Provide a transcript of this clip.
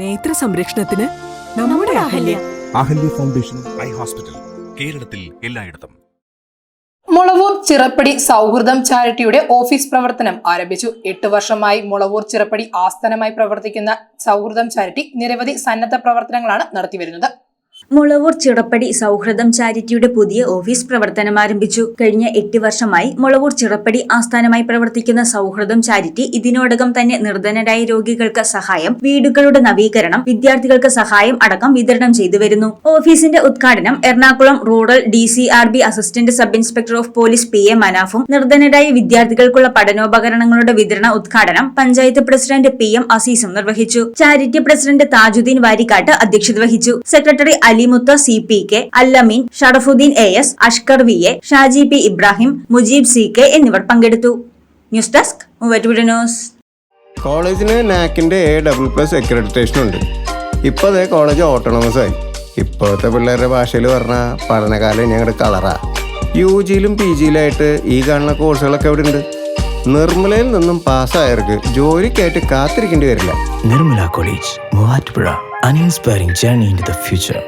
നേത്ര സംരക്ഷണത്തിന് നമ്മുടെ Ahalya. Ahalya foundation eye hospital കേരളത്തിൽ എല്ലായിടത്തും. മുളവൂർ ചിറപ്പടി സൗഹൃദം ചാരിറ്റിയുടെ ഓഫീസ് പ്രവർത്തനം ആരംഭിച്ചു. എട്ട് വർഷമായി മുളവൂർ ചിറപ്പടി ആസ്ഥാനമായി പ്രവർത്തിക്കുന്ന സൗഹൃദം ചാരിറ്റി നിരവധി സന്നദ്ധ പ്രവർത്തനങ്ങളാണ് നടത്തിവരുന്നത്. മുളവൂർ ചിറപ്പടി സൗഹൃദം ചാരിറ്റിയുടെ പുതിയ ഓഫീസ് പ്രവർത്തനം ആരംഭിച്ചു. കഴിഞ്ഞ എട്ട് വർഷമായി മുളവൂർ ചിറപ്പടി ആസ്ഥാനമായി പ്രവർത്തിക്കുന്ന സൗഹൃദം ചാരിറ്റി ഇതിനോടകം തന്നെ നിർധനരായ രോഗികൾക്ക് സഹായം വീടുകളുടെ നവീകരണം വിദ്യാർത്ഥികൾക്ക് സഹായം അടക്കം വിതരണം ചെയ്തു വരുന്നു. ഓഫീസിന്റെ ഉദ്ഘാടനം Ernakulam rural D C R B assistant sub inspector of police P A മനാഫും നിർധനരായ വിദ്യാർത്ഥികൾക്കുള്ള പഠനോപകരണങ്ങളുടെ വിതരണ ഉദ്ഘാടനം പഞ്ചായത്ത് പ്രസിഡന്റ് പി എം അസീസും നിർവഹിച്ചു. ചാരിറ്റി പ്രസിഡന്റ് താജുദ്ദീൻ വാരിക്കാട്ട് അധ്യക്ഷത വഹിച്ചു. Secretary Alimutha C P K Allameen Sharafuddeen A S Ashkar V A Shaji P Ibrahim Mujeeb C K എന്നിവർ പങ്കെടുത്തു. News desk news. കോളേജിന് നാക്കിന്റെ എ ഡബിൾ പ്ലസ് അക്രഡിറ്റേഷൻ ഉണ്ട്. ഇപ്പോൾ അതേ കോളേജ് ഓട്ടോണമസ് ആയി. ഇപ്പോഴത്തെ പിള്ളേരുടെ ഭാഷയിൽ പറഞ്ഞാൽ പഠനകാലം ഞങ്ങളുടെ കളറാ. യു ജിയിലും പി ജിയിലായിട്ട് ഈ കാണുന്ന കോഴ്സുകളൊക്കെ അവിടെ ഉണ്ട് നിർമ്മലയിൽ നിന്നും പാസ്സായവർക്ക് ജോലിക്കായിട്ട് കാത്തിരിക്കേണ്ടി വരില്ല. Nirmala college Muvattupuzha. An inspiring journey in the future.